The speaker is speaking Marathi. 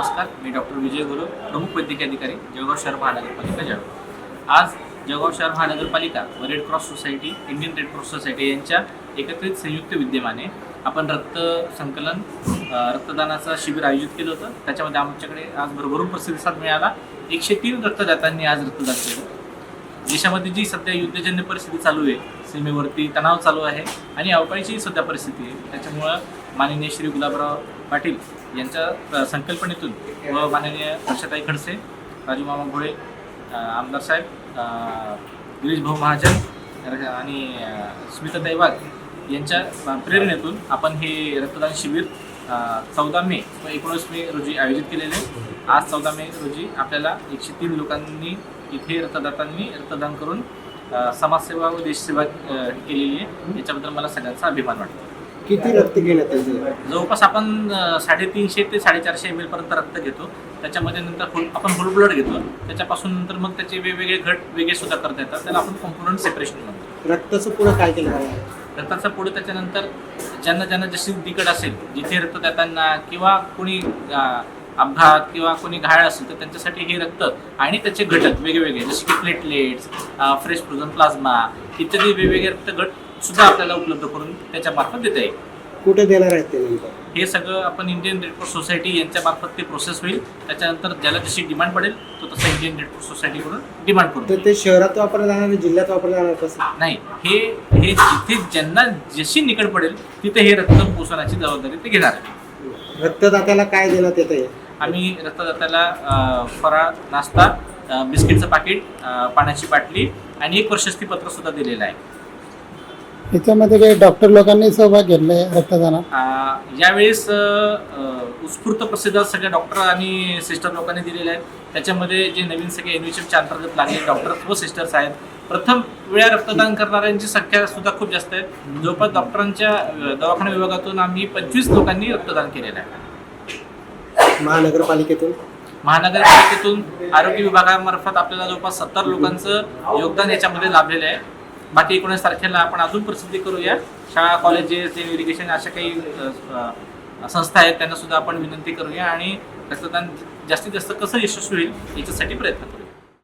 नमस्कार मी डॉक्टर विजय गुरु प्रमुख वैद्यकीय अधिकारी जळगाव शहर महानगरपालिका जळगाव. आज जळगाव शहर महानगरपालिका व Red Cross society Indian Red Cross society यांच्या एकत्रित संयुक्त विद्यमाने आपण रक्त संकलन रक्तदानाचं शिबिर आयोजित केलं होतं. त्याच्यामध्ये आमच्याकडे आज भरभरून प्रतिसाद मिळाला. एकशे तीन रक्तदात्यांनी आज रक्तदान केलं. देशामध्ये जी सध्या युद्धजन्य परिस्थिती चालू आहे सीमेवरती तणाव चालू आहे आणि अवकाळीची सध्या परिस्थिती आहे त्याच्यामुळं माननीय श्री गुलाबराव पाटील यांच्या संकल्पनेतून व माननीय हर्षताई खडसे राजूमामा भोळे आमदार साहेब गिरीश भाऊ महाजन आणि अ, स्मिताताई वाघ यांच्या प्रेरणेतून आपण हे रक्तदान शिबिर चौदा मे व एकोणीस मे रोजी आयोजित केलेले. आज चौदा मे रोजी आपल्याला एकशे तीन लोकांनी इथे रक्तदातांनी रक्तदान करून समाजसेवा व देशसेवा केलेली आहे. याच्याबद्दल मला सगळ्यांचा अभिमान वाटतो. किती रक्त घेण्यात येते जवळपास आपण अ, साडेतीनशे ते साडेचारशे एम पर्यंत रक्त घेतो. त्याच्यामध्ये नंतर फुल आपण होल ब्लड घेतो. त्याच्यापासून नंतर मग त्याचे वेगवेगळे घट वेगळे सुद्धा करता येतात. त्याला आपण कॉम्पोनंट सेपरेशन म्हणतो. रक्ताचं पुढं काय केलं रक्ताचा पुढे त्याच्यानंतर ज्यांना ज्यांना जशी दिकड असेल जिथे रक्त देताना किंवा कोणी अ, अपघात किंवा कोणी घायल असेल तर त्यांच्यासाठी हे रक्त आणि त्याचे घटक वेगवेगळे जसे की प्लेटलेट्स फ्रेश फ्रोझन प्लाझ्मा इत्यादी वेगवेगळे रक्तगट सुद्धा आपल्याला उपलब्ध करून त्याच्या मार्फत देता येईल. कुठे देणार आहेत ते नेमकं? हे सगळं आपण इंडियन रेड क्रॉस सोसायटी यांच्या मार्फत ते प्रोसेस होईल. त्याच्यानंतर ज्याला जशी डिमांड पडेल तो तसं इंडियन रेड क्रॉस सोसायटीकडून डिमांड करू तर ते शहरात वापरलं जाणार आणि जिल्ह्यात वापरलं जाणार कसं? नाही हे हे जिथे ज्यांना जशी निकड पडेल तिथे हे रक्त पोचवण्याची जबाबदारी ते घेणार आहे रक्तदात्याला काय देण्यात येत आहे आम्ही रक्तदात्याला अ, फराळ नाश्ता अ, बिस्किटचं पाकिट अ, पाण्याची बाटली आणि एक प्रशस्ती पत्र सुद्धा दिलेलं आहे. याच्यामध्ये काही डॉक्टर लोकांनी सहभाग घेतलाय रक्तदानात. यावेळेस अ, उत्स्फूर्त प्रतिसाद सगळ्या डॉक्टर आणि सिस्टर लोकांनी दिलेले आहेत. त्याच्यामध्ये जे नवीन सगळे एनविशनच्या अंतर्गत लागले डॉक्टर्स व सिस्टर्स आहेत. प्रथम वेळा रक्तदान करणाऱ्यांची संख्या सुद्धा खूप जास्त आहे. जवळपास डॉक्टरांच्या अ, दवाखाना विभागातून आम्ही पंचवीस लोकांनी रक्तदान केलेलं आहे. महानगरपालिकेतून? महानगरपालिकेतून आरोग्य विभागामार्फत आपल्याला जवळपास सत्तर लोकांचं योगदान याच्यामध्ये लाभलेलं आहे. बाकी एकोणीस तारखेला आपण अजून प्रसिद्धी करूया. शाळा कॉलेजेस इरिगेशन अशा काही संस्था आहेत त्यांना सुद्धा आपण विनंती करूया आणि रक्तदान जास्तीत जास्त कसं यशस्वी होईल याच्यासाठी प्रयत्न करू